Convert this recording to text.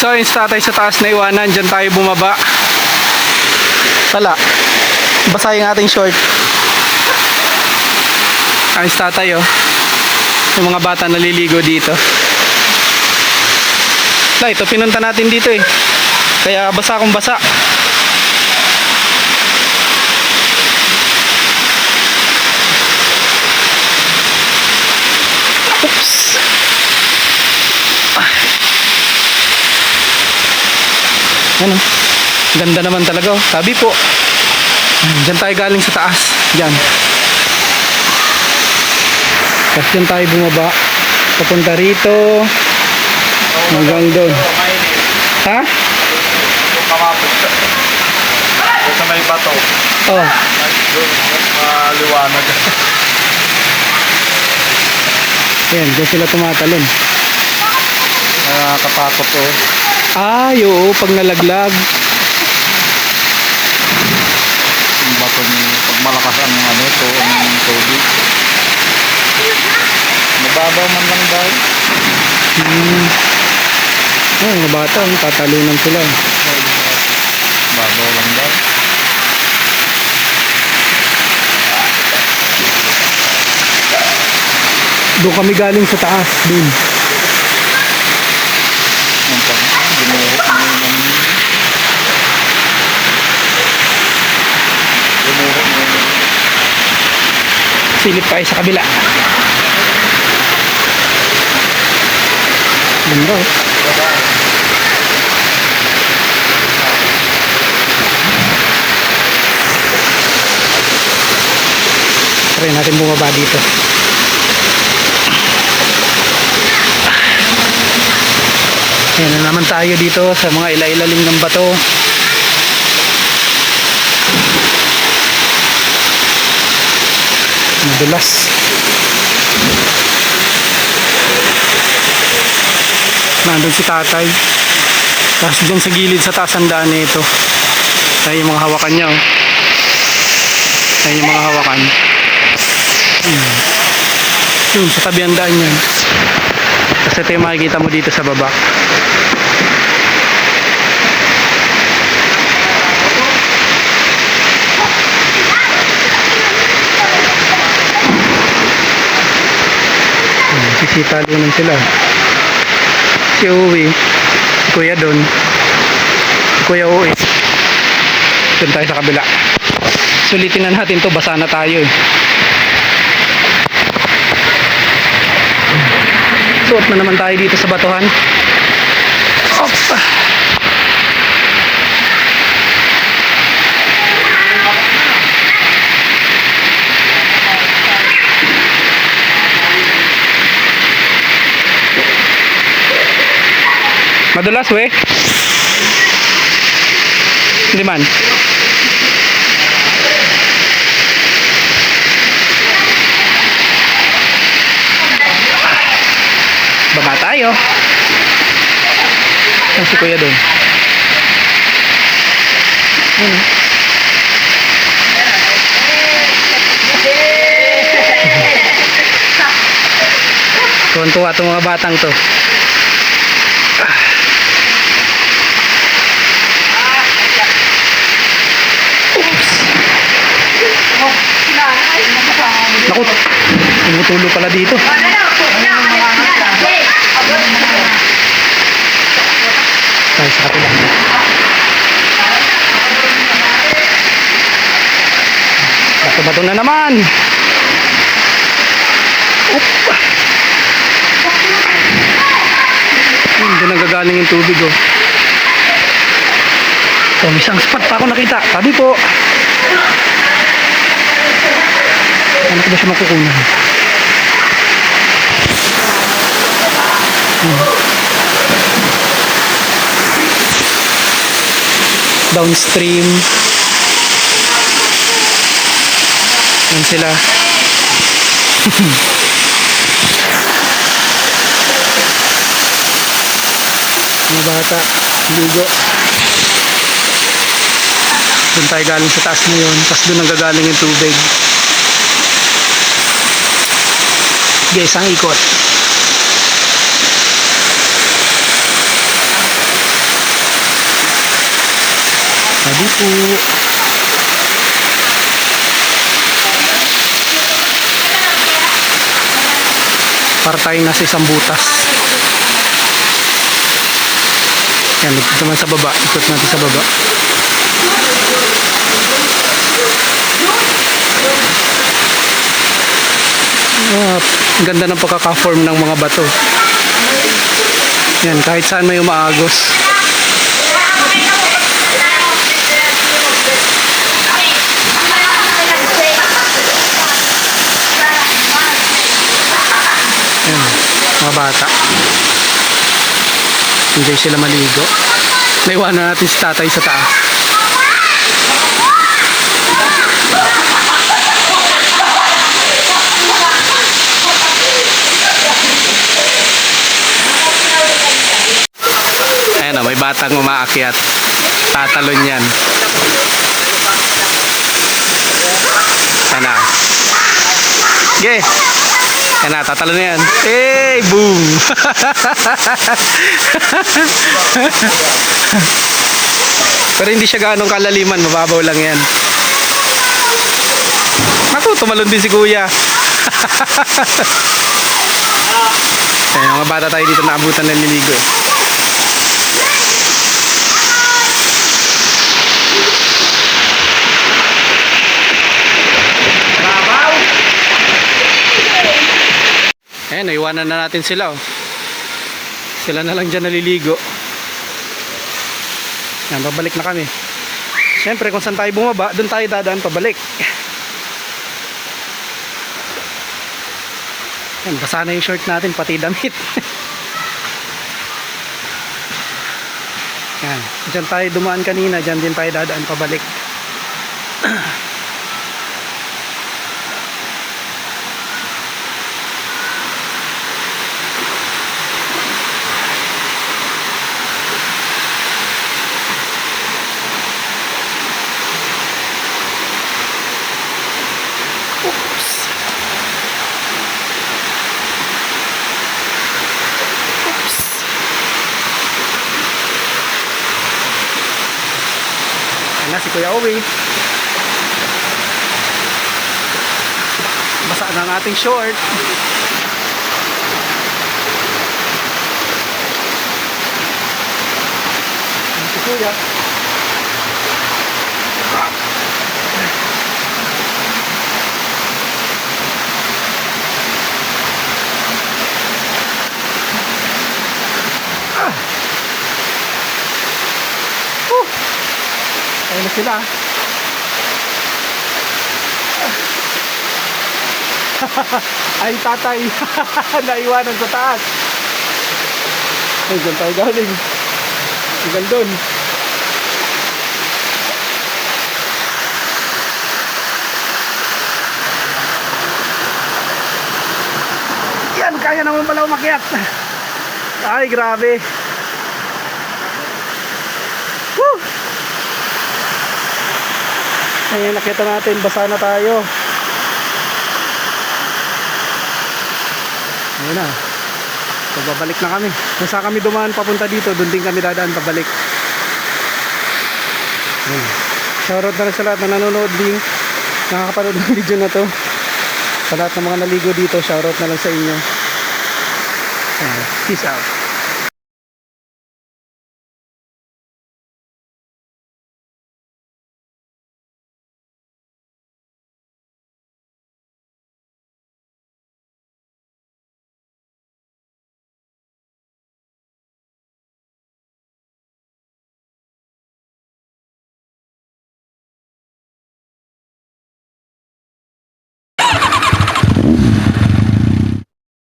So, yung tatay sa taas na iwanan, dyan tayo bumaba. Wala. Basa yung ating short. Ayos tatay, oh. Yung mga bata naliligo dito. Ito pinunta natin dito eh. Kaya basa akong basa. Ano? Ganda naman talaga oh. Sabi po. Diyan tayo galing sa taas. Diyan. Tapos diyan tayo bumaba. Papunta rito. Hanggang doon. Ha? Sa may bato. Oh. Maliwanag. Ayan, diyan sila tumatalon. Nakakatakot to. Ay, oo, pag nalaglag. Yung bato ni pag malakas ang ano ito, ang tubig. Mababaw man lang dahil. Hmm. Bata, oh, tatalunan sila. Mababaw lang dahil. Doon kami galing sa taas, dun. Yung pag binuhok mo yung Binuhok mo yung Silip tayo sa kabila. Ganda, oh. Try natin bumaba dito. Ayan na naman tayo dito sa mga ila-ilalim ng bato. Madulas. Nandun si tatay. Tapos dyan sa gilid sa taas ang daan nito. Ayan yung mga hawakan niya. Oh. Ayan yung mga hawakan. Hmm. Yun, sa tabi ang daan yan. Tapos ito yung makikita mo dito sa baba. Hmm, Sisitalunan sila. Si Uwi, si Kuya Don, si Kuya Uwi. Doon tayo sa kabila. Sulitin na natin to basa na tayo eh. Suot na naman tayo dito sa batuhan. Madulas we. Hindi man. Baba tayo. Saan si kuya doon? Ano? Tuwan-tuwa itong mga batang to. Naku, tumutulo pala dito. Tayo sa kapila. Bato-bato na naman. Opa. Doon nagagaling yung tubig oh. So, may isang spot pa ako nakita. Sabi po. Ano ko ba siya makukunan? downstream. Yan sila. Mga bata ligo doon tayo galing sa taas na yun. Tapos doon nagagaling yung tubig guys ang ikot tadi po partay na si sambutas. Butas yan ikot naman sa baba ikot natin sa baba ganda ng pagkaka-form ng mga bato. Yan, kahit saan may umaagos. Yan, mga bata. Enjoy sila maligo. Naiwanan natin si tatay sa taas. Batang umaakyat. Tatalon yan. Ayan na. Ge! Ayan na, tatalon na yan. Hey, boom! Pero hindi siya ganong kalaliman, mababaw lang yan. Naku, tumalon din si kuya. Ayan, mga bata tayo dito naabutan ng liligo. Ayan, naiwanan na natin sila. Oh. Sila na lang dyan naliligo. Yan, babalik na kami. Siyempre, kung saan tayo bumaba, doon tayo dadaan pabalik. Yan, basa na yung short natin, pati damit. Yan, dyan tayo dumaan kanina, dyan din tayo dadaan pabalik. Kuya Owi. Basa na ang ating short. Ayan Si Kuya. Sila. Ay, tatay. Naiwanan sa taas. Ay, dyan tayo galing. Hanggang doon. Yan, kaya naman pala umakyat. Ay, grabe. Ayun, nakita natin, basa na tayo. Ayun na. So, babalik na kami. Saan kami dumaan papunta dito, doon din kami dadaan pabalik. Shoutout na rin sa lahat na nanonood din. Nakakapanood ng video na to. Sa lahat ng mga naligo dito, shoutout na lang sa inyo. Peace out.